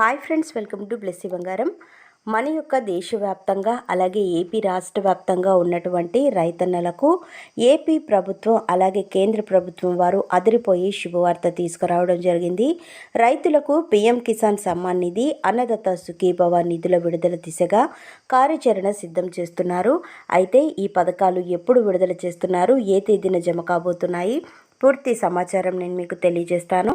Hi friends welcome to Blessy Bangaram. మన యొక్క దేశవ్యాప్తంగా అలాగే ఏపీ రాష్ట్ర వ్యాప్తంగా ఉన్నటువంటి రైతన్నలకు ఏపీ ప్రభుత్వం అలాగే కేంద్ర ప్రభుత్వం వారు అదిరిపోయి శుభవార్త తీసుకురావడం జరిగింది. రైతులకు పీఎం కిసాన్ సమ్మాన్ నిధి అన్నదత్త సుఖీభవ నిధుల విడుదల దిశగా కార్యాచరణ సిద్ధం చేస్తున్నారు. అయితే ఈ పథకాలు ఎప్పుడు విడుదల చేస్తున్నారు? ఏ తేదీన జమ కాబోతున్నాయి? పూర్తి సమాచారం నేను మీకు తెలియజేస్తాను.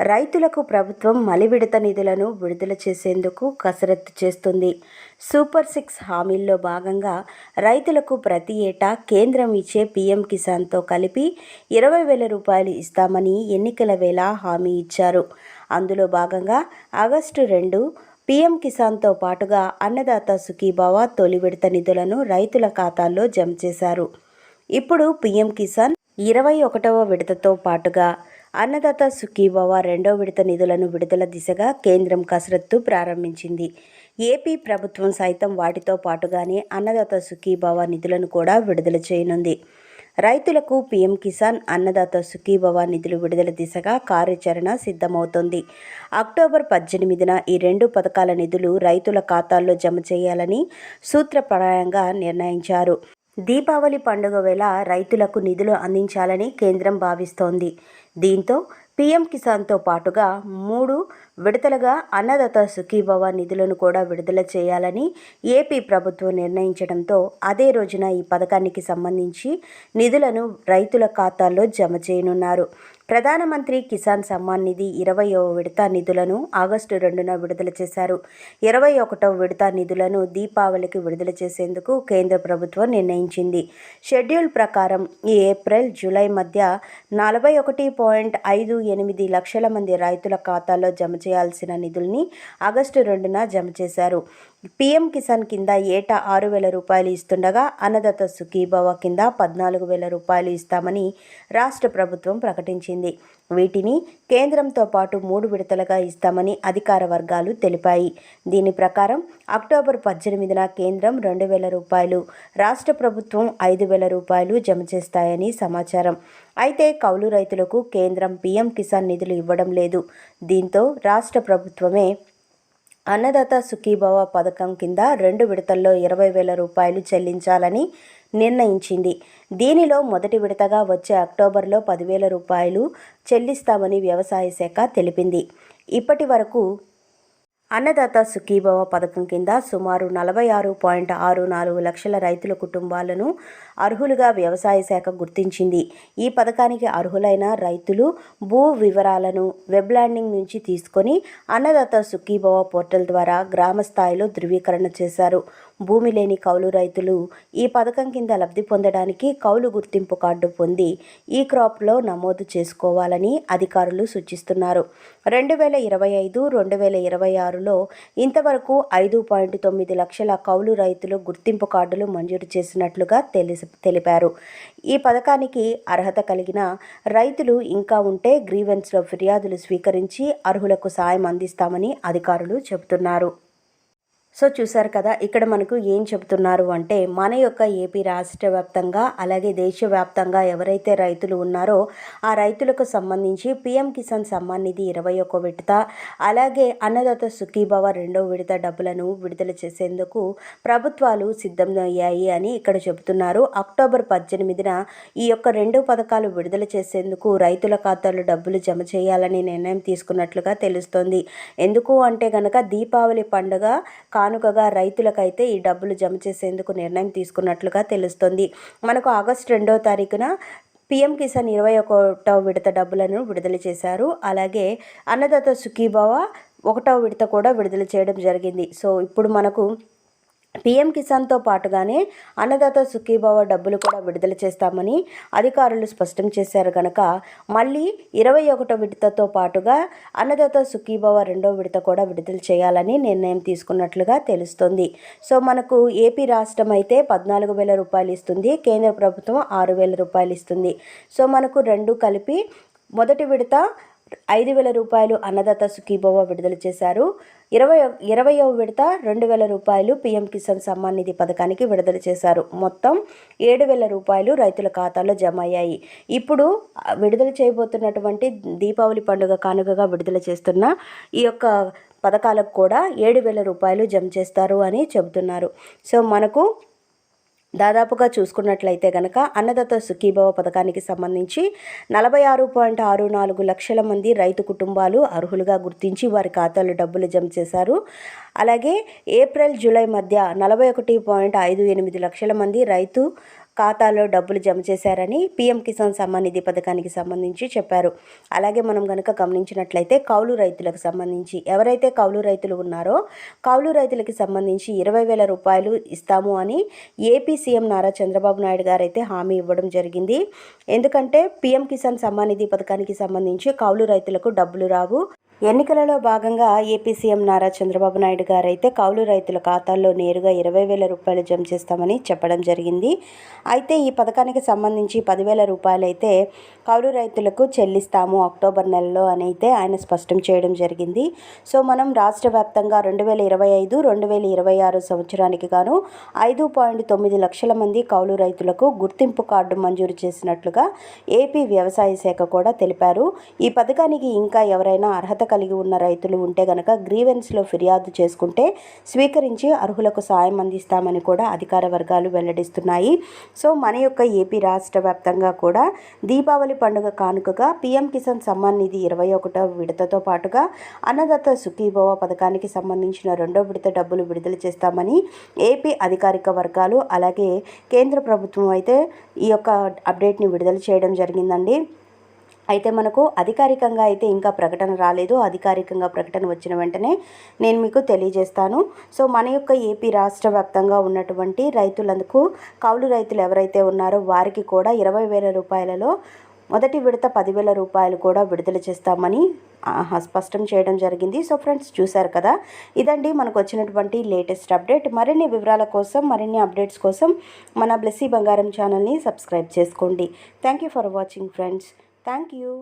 రైతులకు ప్రభుత్వం మలి విడత నిధులను విడుదల చేసేందుకు కసరత్తు చేస్తుంది. సూపర్ సిక్స్ హామీల్లో భాగంగా రైతులకు ప్రతి ఏటా కేంద్రం ఇచ్చే పీఎం కిసాన్తో కలిపి ఇరవై వేల రూపాయలు ఇస్తామని ఎన్నికల వేళ హామీ ఇచ్చారు. అందులో భాగంగా ఆగస్టు రెండు పీఎం కిసాన్తో పాటుగా అన్నదాత సుఖీభావ తొలి విడత నిధులను రైతుల ఖాతాల్లో జమ చేశారు. ఇప్పుడు పీఎం కిసాన్ ఇరవై ఒకటవ విడతతో పాటుగా అన్నదాత సుఖీభవ రెండో విడత నిధులను విడుదల దిశగా కేంద్రం కసరత్తు ప్రారంభించింది. ఏపీ ప్రభుత్వం సైతం వాటితో పాటుగానే అన్నదాత సుఖీభవ నిధులను కూడా విడుదల చేయనుంది. రైతులకు పీఎం కిసాన్ అన్నదాత సుఖీభవ నిధులు విడుదల దిశగా కార్యాచరణ సిద్ధమవుతోంది. అక్టోబర్ పద్దెనిమిదిన ఈ రెండు పథకాల నిధులు రైతుల ఖాతాల్లో జమ చేయాలని సూత్రప్రాయంగా నిర్ణయించారు. దీపావళి పండుగ వేళ రైతులకు నిధులు అందించాలని కేంద్రం భావిస్తోంది. దీంతో పీఎం కిసాన్తో పాటుగా మూడు విడతలుగా అన్నదాత సుఖీభవ నిధులను కూడా విడుదల చేయాలని ఏపీ ప్రభుత్వం నిర్ణయించడంతో అదే రోజున ఈ పథకానికి సంబంధించి నిధులను రైతుల ఖాతాల్లో జమ చేయనున్నారు. ప్రధానమంత్రి కిసాన్ సమ్మాన్ నిధి ఇరవయో విడత నిధులను ఆగస్టు రెండున విడుదల చేశారు. ఇరవై ఒకటవ విడత నిధులను దీపావళికి విడుదల చేసేందుకు కేంద్ర ప్రభుత్వం నిర్ణయించింది. షెడ్యూల్ ప్రకారం ఈ ఏప్రిల్ జూలై మధ్య నలభై ఒకటి పాయింట్ ఐదు ఎనిమిది లక్షల మంది రైతుల ఖాతాల్లో జమ చేయాల్సిన నిధుల్ని ఆగస్టు రెండున జమ చేశారు. పీఎం కిసాన్ కింద ఏటా ఆరు వేల రూపాయలు ఇస్తుండగా అన్నదాత సుఖీభవ కింద పద్నాలుగు వేల రూపాయలు ఇస్తామని రాష్ట్ర ప్రభుత్వం ప్రకటించింది. వీటిని కేంద్రంతో పాటు మూడు విడతలుగా ఇస్తామని అధికార వర్గాలు తెలిపాయి. దీని ప్రకారం అక్టోబర్ పద్దెనిమిదిన కేంద్రం రెండు వేల రూపాయలు రాష్ట్ర ప్రభుత్వం ఐదు వేల రూపాయలు జమ చేస్తాయని సమాచారం. అయితే కౌలు రైతులకు కేంద్రం పీఎం కిసాన్ నిధులు ఇవ్వడం లేదు. దీంతో రాష్ట్ర ప్రభుత్వమే అన్నదాత సుఖీభవ పథకం కింద రెండు విడతల్లో ఇరవై వేల రూపాయలు చెల్లించాలని నిర్ణయించింది. దీనిలో మొదటి విడతగా వచ్చే అక్టోబర్లో పదివేల రూపాయలు చెల్లిస్తామని వ్యవసాయ శాఖ తెలిపింది. ఇప్పటి వరకు అన్నదాత సుఖీభవ పథకం కింద సుమారు నలభై ఆరు పాయింట్ ఆరు నాలుగు లక్షల రైతుల కుటుంబాలను అర్హులుగా వ్యవసాయ శాఖ గుర్తించింది. ఈ పథకానికి అర్హులైన రైతులు భూ వివరాలను వెబ్ ల్యాండింగ్ నుంచి తీసుకొని అన్నదాత సుఖీభవ పోర్టల్ ద్వారా గ్రామ స్థాయిలో ధృవీకరణ చేశారు. భూమి లేని కౌలు రైతులు ఈ పథకం కింద లబ్ధి పొందడానికి కౌలు గుర్తింపు కార్డు పొంది ఈ క్రాప్లో నమోదు చేసుకోవాలని అధికారులు సూచిస్తున్నారు. రెండు వేల ఇరవై ఐదు రెండు వేల ఇరవై ఆరులో ఇంతవరకు ఐదు పాయింట్ తొమ్మిది లక్షల కౌలు రైతులు గుర్తింపు కార్డులు మంజూరు చేసినట్లుగా తెలిసి తెలిపారు. ఈ పథకానికి అర్హత కలిగిన రైతులు ఇంకా ఉంటే గ్రీవెన్స్లో ఫిర్యాదులు స్వీకరించి అర్హులకు సాయం అందిస్తామని అధికారులు చెబుతున్నారు. సో చూసారు కదా ఇక్కడ మనకు ఏం చెబుతున్నారు అంటే మన యొక్క ఏపీ రాష్ట్ర వ్యాప్తంగా అలాగే దేశవ్యాప్తంగా ఎవరైతే రైతులు ఉన్నారో ఆ రైతులకు సంబంధించి పీఎం కిసాన్ సమ్మాన్ నిధి ఇరవై ఒక్క విడత అలాగే అన్నదాత సుఖీభవ రెండవ విడత డబ్బులను విడుదల చేసేందుకు ప్రభుత్వాలు సిద్ధం అయ్యాయి అని ఇక్కడ చెబుతున్నారు. అక్టోబర్ పద్దెనిమిదిన ఈ యొక్క రెండు పథకాలు విడుదల చేసేందుకు రైతుల ఖాతాలో డబ్బులు జమ చేయాలని నిర్ణయం తీసుకున్నట్లుగా తెలుస్తోంది. ఎందుకు అంటే గనక దీపావళి పండుగ కానుకగా రైతులకైతే ఈ డబ్బులు జమ చేసేందుకు నిర్ణయం తీసుకున్నట్లుగా తెలుస్తోంది. మనకు ఆగస్టు రెండవ తారీఖున పీఎం కిసాన్ ఇరవై ఒకటవ విడత డబ్బులను విడుదల చేశారు. అలాగే అన్నదాత సుఖీభావ ఒకటవ విడత కూడా విడుదల చేయడం జరిగింది. సో ఇప్పుడు మనకు పీఎం కిసాన్తో పాటుగానే అన్నదాత సుఖీభావ డబ్బులు కూడా విడుదల చేస్తామని అధికారులు స్పష్టం చేశారు కనుక మళ్ళీ ఇరవై ఒకటో విడతతో పాటుగా అన్నదాత సుఖీభావ రెండో విడత కూడా విడుదల చేయాలని నిర్ణయం తీసుకున్నట్లుగా తెలుస్తుంది. సో మనకు ఏపీ రాష్ట్రం అయితే పద్నాలుగు వేల రూపాయలు ఇస్తుంది కేంద్ర ప్రభుత్వం ఆరు వేల రూపాయలు ఇస్తుంది. సో మనకు రెండు కలిపి మొదటి విడత ఐదు వేల రూపాయలు అన్నదాత సుఖీభవ విడుదల చేశారు. ఇరవై ఇరవయవ విడత రెండు వేల రూపాయలు పీఎం కిసాన్ సమ్మాన్ నిధి పథకానికి విడుదల చేశారు. మొత్తం ఏడు వేల రూపాయలు రైతుల ఖాతాలో జమ అయ్యాయి. ఇప్పుడు విడుదల చేయబోతున్నటువంటి దీపావళి పండుగ కానుకగా విడుదల చేస్తున్న ఈ యొక్క పథకాలకు కూడా ఏడు వేల రూపాయలు జమ చేస్తారు అని చెబుతున్నారు. సో మనకు దాదాపుగా చూసుకున్నట్లయితే కనుక అన్నదాత సుఖీభవ పథకానికి సంబంధించి నలభై ఆరు పాయింట్ ఆరు నాలుగు లక్షల మంది రైతు కుటుంబాలు అర్హులుగా గుర్తించి వారి ఖాతాలో డబ్బులు జమ చేశారు. అలాగే ఏప్రిల్ జూలై మధ్య నలభై ఒకటి పాయింట్ ఐదు ఎనిమిది లక్షల మంది రైతు ఖాతాలో డబ్బులు జమ చేశారని పీఎం కిసాన్ సమ్మాన్ నిధి పథకానికి సంబంధించి చెప్పారు. అలాగే మనం కనుక గమనించినట్లయితే కౌలు రైతులకు సంబంధించి ఎవరైతే కౌలు రైతులు ఉన్నారో కౌలు రైతులకి సంబంధించి ఇరవై వేల రూపాయలు ఇస్తాము అని ఏపీ సీఎం నారా చంద్రబాబు నాయుడు గారు అయితే హామీ ఇవ్వడం జరిగింది. ఎందుకంటే పీఎం కిసాన్ సమ్మాన్ నిధి పథకానికి సంబంధించి కౌలు రైతులకు డబ్బులు రావు. ఎన్నికలలో భాగంగా ఏపీ సీఎం నారా చంద్రబాబు నాయుడు గారు అయితే కౌలు రైతుల ఖాతాల్లో నేరుగా ఇరవై వేల రూపాయలు జమ చేస్తామని చెప్పడం జరిగింది. అయితే ఈ పథకానికి సంబంధించి పదివేల రూపాయలు అయితే కౌలు రైతులకు చెల్లిస్తాము అక్టోబర్ నెలలో అని అయితే ఆయన స్పష్టం చేయడం జరిగింది. సో మనం రాష్ట్ర వ్యాప్తంగా రెండు వేల ఇరవై ఐదు రెండు వేల ఇరవై ఆరు సంవత్సరానికి గాను ఐదు పాయింట్ తొమ్మిది లక్షల మంది కౌలు రైతులకు గుర్తింపు కార్డు మంజూరు చేసినట్లుగా ఏపీ వ్యవసాయ శాఖ కూడా తెలిపారు. ఈ పథకానికి ఇంకా ఎవరైనా అర్హత కలిగి ఉన్న రైతులు ఉంటే గనక గ్రీవెన్స్లో ఫిర్యాదు చేసుకుంటే స్వీకరించి అర్హులకు సాయం అందిస్తామని కూడా అధికార వర్గాలు వెల్లడిస్తున్నాయి. సో మన యొక్క ఏపీ రాష్ట్ర వ్యాప్తంగా కూడా దీపావళి పండుగ కానుకగా పీఎం కిసాన్ సమ్మాన్ నిధి ఇరవై ఒకటో విడతతో పాటుగా అన్నదాత సుఖీభవ పథకానికి సంబంధించిన రెండో విడత డబ్బులు విడుదల చేస్తామని ఏపీ అధికారిక వర్గాలు అలాగే కేంద్ర ప్రభుత్వం అయితే ఈ యొక్క అప్డేట్ని విడుదల చేయడం జరిగిందండి. అయితే మనకు అధికారికంగా అయితే ఇంకా ప్రకటన రాలేదు. అధికారికంగా ప్రకటన వచ్చిన వెంటనే నేను మీకు తెలియజేస్తాను. సో మన యొక్క ఏపీ రాష్ట్ర వ్యాప్తంగా ఉన్నటువంటి రైతులందుకు కౌలు రైతులు ఎవరైతే ఉన్నారో వారికి కూడా ఇరవై వేల రూపాయలలో మొదటి విడత పదివేల రూపాయలు కూడా విడుదల చేస్తామని స్పష్టం చేయడం జరిగింది. సో ఫ్రెండ్స్ చూశారు కదా? ఇదండి మనకు వచ్చినటువంటి లేటెస్ట్ అప్డేట్. మరిన్ని వివరాల కోసం మరిన్ని అప్డేట్స్ కోసం మన బ్లెస్సీ బంగారం ఛానల్ని సబ్స్క్రైబ్ చేసుకోండి. Thank you for watching friends. Thank you